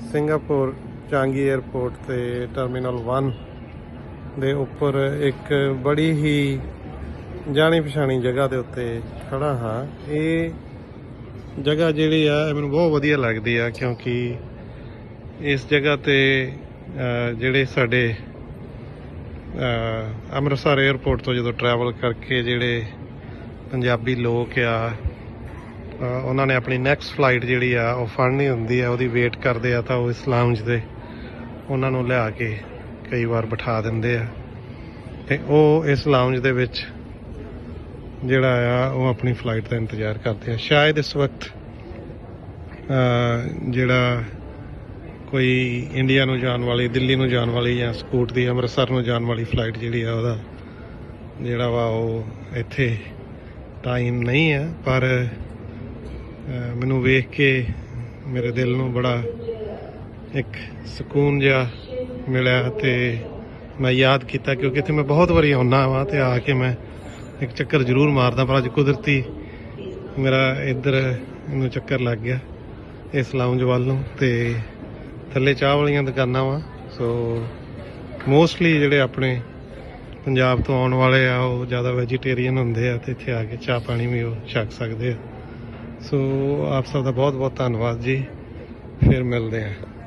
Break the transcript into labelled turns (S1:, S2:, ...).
S1: Singapore Changi airport ਤੇ terminal 1 ਦੇ ਉੱਪਰ ਇੱਕ ਬੜੀ ਹੀ ਜਾਣੀ ਪਛਾਣੀ ਜਗ੍ਹਾ ਦੇ ਉੱਤੇ ਖੜਾ ਹਾਂ। ਇਹ ਜਗ੍ਹਾ ਜਿਹੜੀ ਆ, ਇਹ ਮੈਨੂੰ ਬਹੁਤ ਵਧੀਆ ਲੱਗਦੀ ਆ ਕਿਉਂਕਿ ਇਸ ਜਗ੍ਹਾ ਤੇ ਜਿਹੜੇ ਸਾਡੇ ਅੰਮ੍ਰਿਤਸਰ 에ਅਰਪੋਰਟ ਤੋਂ ਜਦੋਂ ਟਰੈਵਲ ਕਰਕੇ ਜਿਹੜੇ ਪੰਜਾਬੀ ਲੋਕ ਆ ਉਹਨਾਂ ਨੇ ਆਪਣੀ ਨੈਕਸਟ ਫਲਾਈਟ ਜਿਹੜੀ ਆ, ਉਹ ਫੜਨੀ ਹੁੰਦੀ ਆ, ਉਹਦੀ ਵੇਟ ਕਰਦੇ ਆ ਤਾਂ ਉਹ ਇਸ ਲਾਉਂਜ ਦੇ ਉਹਨਾਂ ਨੂੰ ਲਿਆ ਕੇ ਕਈ ਵਾਰ ਬਿਠਾ ਦਿੰਦੇ ਆ। ਤੇ ਉਹ ਇਸ ਲਾਉਂਜ ਦੇ ਵਿੱਚ ਜਿਹੜਾ ਆ, ਉਹ ਆਪਣੀ ਫਲਾਈਟ ਦਾ ਇੰਤਜ਼ਾਰ ਕਰਦੇ ਆ। ਸ਼ਾਇਦ ਇਸ ਵਕਤ ਜਿਹੜਾ ਕੋਈ ਇੰਡੀਆ ਨੂੰ ਜਾਣ ਵਾਲੀ, ਦਿੱਲੀ ਨੂੰ ਜਾਣ ਵਾਲੀ ਜਾਂ ਸਕੂਟ ਦੀ ਅੰਮ੍ਰਿਤਸਰ ਨੂੰ ਜਾਣ ਵਾਲੀ ਫਲਾਈਟ ਜਿਹੜੀ ਆ ਉਹਦਾ, ਜਿਹੜਾ ਵਾ ਉਹ ਇੱਥੇ ਟਾਈਮ ਨਹੀਂ ਹੈ ਪਰ ਮੈਨੂੰ ਵੇਖ ਕੇ ਮੇਰੇ ਦਿਲ ਨੂੰ ਬੜਾ ਇੱਕ ਸਕੂਨ ਜਿਹਾ ਮਿਲਿਆ ਤੇ ਮੈਂ ਯਾਦ ਕੀਤਾ ਕਿਉਂਕਿ ਇੱਥੇ ਮੈਂ ਬਹੁਤ ਵਾਰੀ ਆਉਣਾ ਵਾਂ ਤੇ ਆ ਕੇ ਮੈਂ ਇੱਕ ਚੱਕਰ ਜ਼ਰੂਰ ਮਾਰਦਾ, ਪਰ ਅੱਜ ਕੁਦਰਤੀ ਮੇਰਾ ਇੱਧਰ ਨੂੰ ਚੱਕਰ ਲੱਗ ਗਿਆ ਇਸ ਲਾਉਂਜ ਵੱਲ ਨੂੰ ਤੇ ਥੱਲੇ ਚਾਹ ਵਾਲੀਆਂ ਦੁਕਾਨਾਂ ਵਾ। ਸੋ ਮੋਸਟਲੀ ਜਿਹੜੇ ਆਪਣੇ ਪੰਜਾਬ ਤੋਂ ਆਉਣ ਵਾਲੇ ਆ, ਉਹ ਜ਼ਿਆਦਾ ਵੈਜੀਟੇਰੀਅਨ ਹੁੰਦੇ ਆ ਤੇ ਇੱਥੇ ਆ ਕੇ ਚਾਹ ਪਾਣੀ ਵੀ ਉਹ ਛਕ ਸਕਦੇ ਆ। ਸੋ ਆਪ ਸਭ ਦਾ ਬਹੁਤ ਬਹੁਤ ਧੰਨਵਾਦ ਜੀ। ਫਿਰ ਮਿਲਦੇ ਹਾਂ।